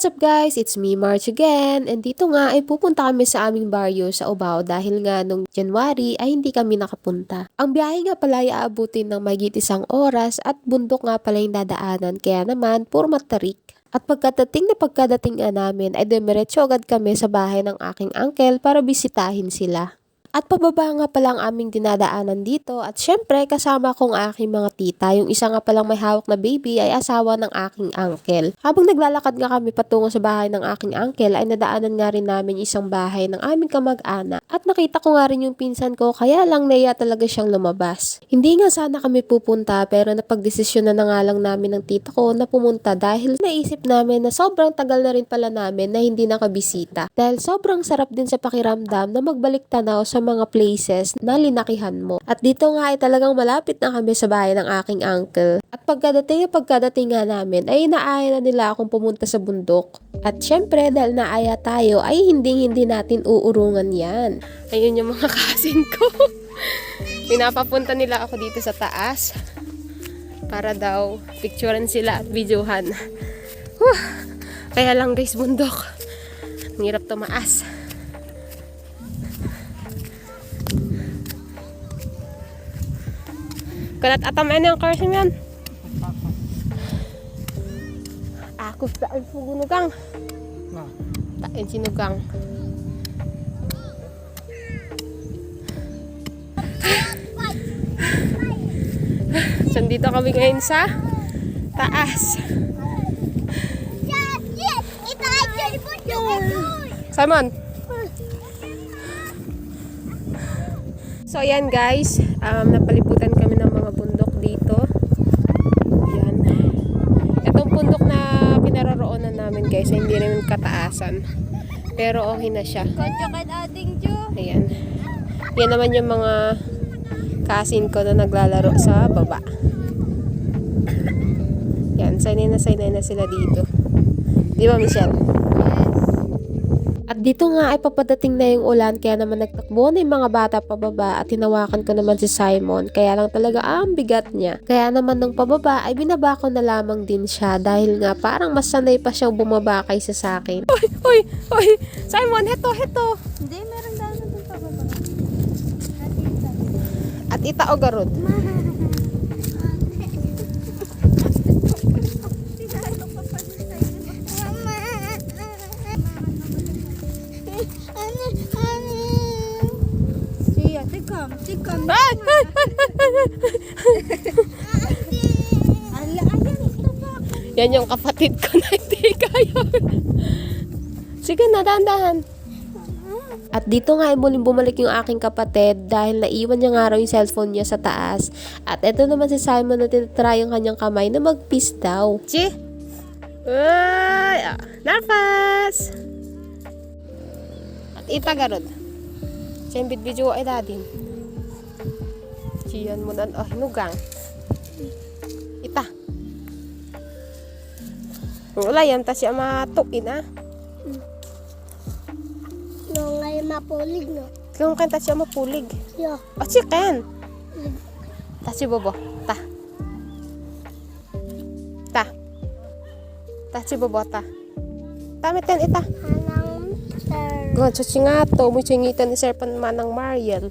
what's up guys? It's me, March again. And dito nga ay pupunta kami sa aming baryo sa Obao dahil nga nung January ay hindi kami nakapunta. Ang biyahe nga pala ay aabutin ng magit isang oras at bundok nga pala yung dadaanan kaya naman puro matarik. At pagkadating na pagkadating nga namin ay dumiretso agad kami sa bahay ng aking uncle para bisitahin sila. At pababa nga pala ang aming dinadaanan dito at syempre kasama kong aking mga tita. Yung isa nga palang may hawak na baby ay asawa ng aking uncle. Habang naglalakad nga kami patungo sa bahay ng aking uncle ay nadaanan nga rin namin isang bahay ng aming kamag-anak. At nakita ko nga rin yung pinsan ko kaya lang naiya talaga siyang lumabas. Hindi nga sana kami pupunta pero napagdesisyon na, na nga lang namin ng tita ko na pumunta dahil naisip namin na sobrang tagal na rin pala namin na hindi nakabisita. Dahil sobrang sarap din sa pakiramdam na magbalik tanaw sa mga places na linakihan mo. At dito nga ay talagang malapit na kami sa bahay ng aking uncle. At pagkadating na pagkadating nga namin ay inaaya na nila akong pumunta sa bundok. At syempre dahil naaya tayo ay hindi hindi natin uurungan yan. Ayun yung mga kasin ko. Pinapapunta nila ako dito sa taas para daw picturean sila at videohan. Huh. Kaya lang guys, bundok. Ang hirap tumaas. Kalat atam ano yung karsim yan? Ako sa ay pugunugang. Na. Tain sinugang. So, dito kami ngayon sa taas. Simon! So, ayan guys. Um, napaliputan kami ng mga bundok dito. Ayan. Itong bundok na pinaroroonan namin guys, ay hindi kataasan. Pero okay na siya. Konjokan ating Jo. Ayan. Yan naman yung mga kasin ko na naglalaro sa baba. Yan, sanay na sanay na sila dito. Di ba, Michelle? At dito nga ay papadating na yung ulan kaya naman nagtakbo na yung mga bata pababa at tinawakan ko naman si Simon kaya lang talaga ah, ang bigat niya. Kaya naman nung pababa ay binaba ko na lamang din siya dahil nga parang mas sanay pa siyang bumaba kaysa sa akin. Uy! Uy! Uy! Simon, heto, heto! Hindi, meron daanan dun pa baba. At ita o garod. Siya, tikam, tikam. Ay! Ay! Ala, ayan, ito pa. Yan yung kapatid ko na hindi kaya. Sige na, dahan-dahan. At dito nga ay muling bumalik yung aking kapatid dahil naiwan niya nga raw yung cellphone niya sa taas. At eto naman si Simon na tinatry yung kanyang kamay na mag-peace daw. Chi! Uy! Ah, Narfas! At itagarod. Siyang video ay dadin. Chiyan mo na. Oh, hinugang. Ita. Wala yan, tas siya matuin ah. No, ngayon mapulig, no? Kung kanta siya mapulig. Yo. O, chicken. Ta si Bobo. Ta. Ta. Ta si Bobo, ta. Tamit yan, ita. Anang sir. Gawin sa singato, mo singitan ni Sir Panmanang Mariel.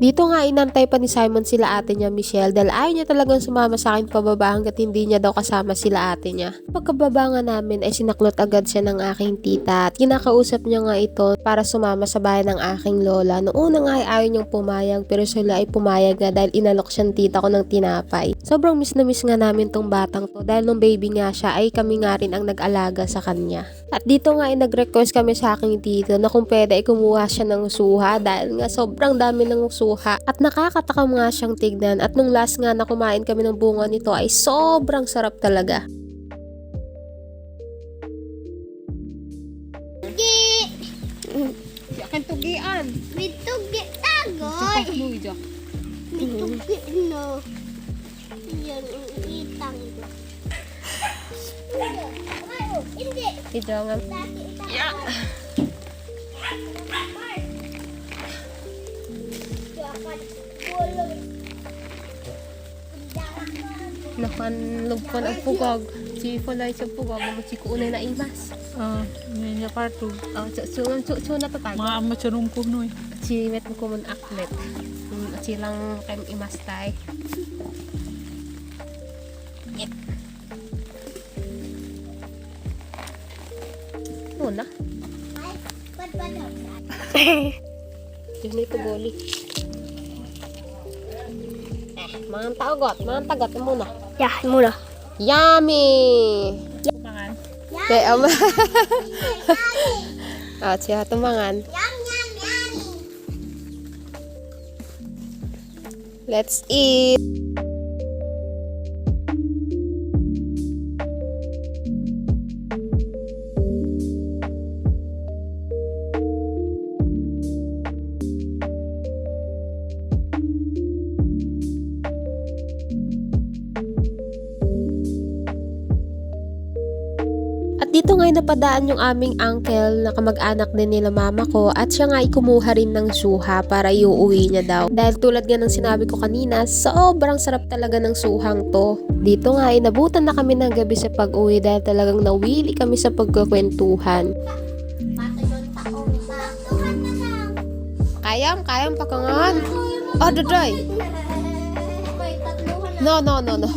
Dito nga inantay pa ni Simon sila ate niya Michelle dahil ayaw niya talagang sumama sa akin pababa hanggat hindi niya daw kasama sila ate niya. Pagkababa nga namin ay sinaklot agad siya ng aking tita at kinakausap niya nga ito para sumama sa bahay ng aking lola. Noong una nga ay ayaw niyang pumayag pero sila ay pumayag nga dahil inalok siyang tita ko ng tinapay. Sobrang miss na miss nga namin tong batang to dahil nung baby nga siya ay kami nga rin ang nag-alaga sa kanya. At dito nga ay nag-request kami sa aking tito na kung pwede ay kumuha siya ng suha dahil nga sobrang dami ng suha at nakakatakam nga siyang tignan at nung last nga na kumain kami ng bunga nito ay sobrang sarap talaga. Yakin tugian. Bitugi tagoy. Bitugi, no? Ito nga. Yeah. Kulong. Nakanlog ko ng pugag. Si Fulay siya po, bago mo si Kuunay na imas. Ah, may niya parto. Oh, so, so, so, so, na tatag. Mga macharong kunoy. Si met mo kumun aklet. Hmm, silang kem imas tay. Muna. Yun na ito goli. Eh, mga tagot, mga tagot muna. Yeah, muna. Yummy! Makan. Kaya ama. Ah, siya tumangan. Yum, yum, yummy. Let's eat. Dito nga napadaan yung aming uncle na kamag-anak din nila mama ko at siya nga ay kumuha rin ng suha para iuwi niya daw. Dahil tulad nga ng sinabi ko kanina, sobrang sarap talaga ng suhang to. Dito nga ay nabutan na kami ng gabi sa pag-uwi dahil talagang nawili kami sa pagkakwentuhan. Kayam, kayam pakangan. Oh, na. No, no, no, no.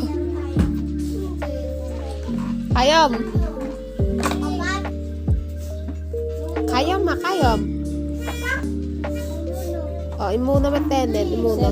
Kayam. Apat. Kayam ma, kayam. Oh, imuna matenen, imuna.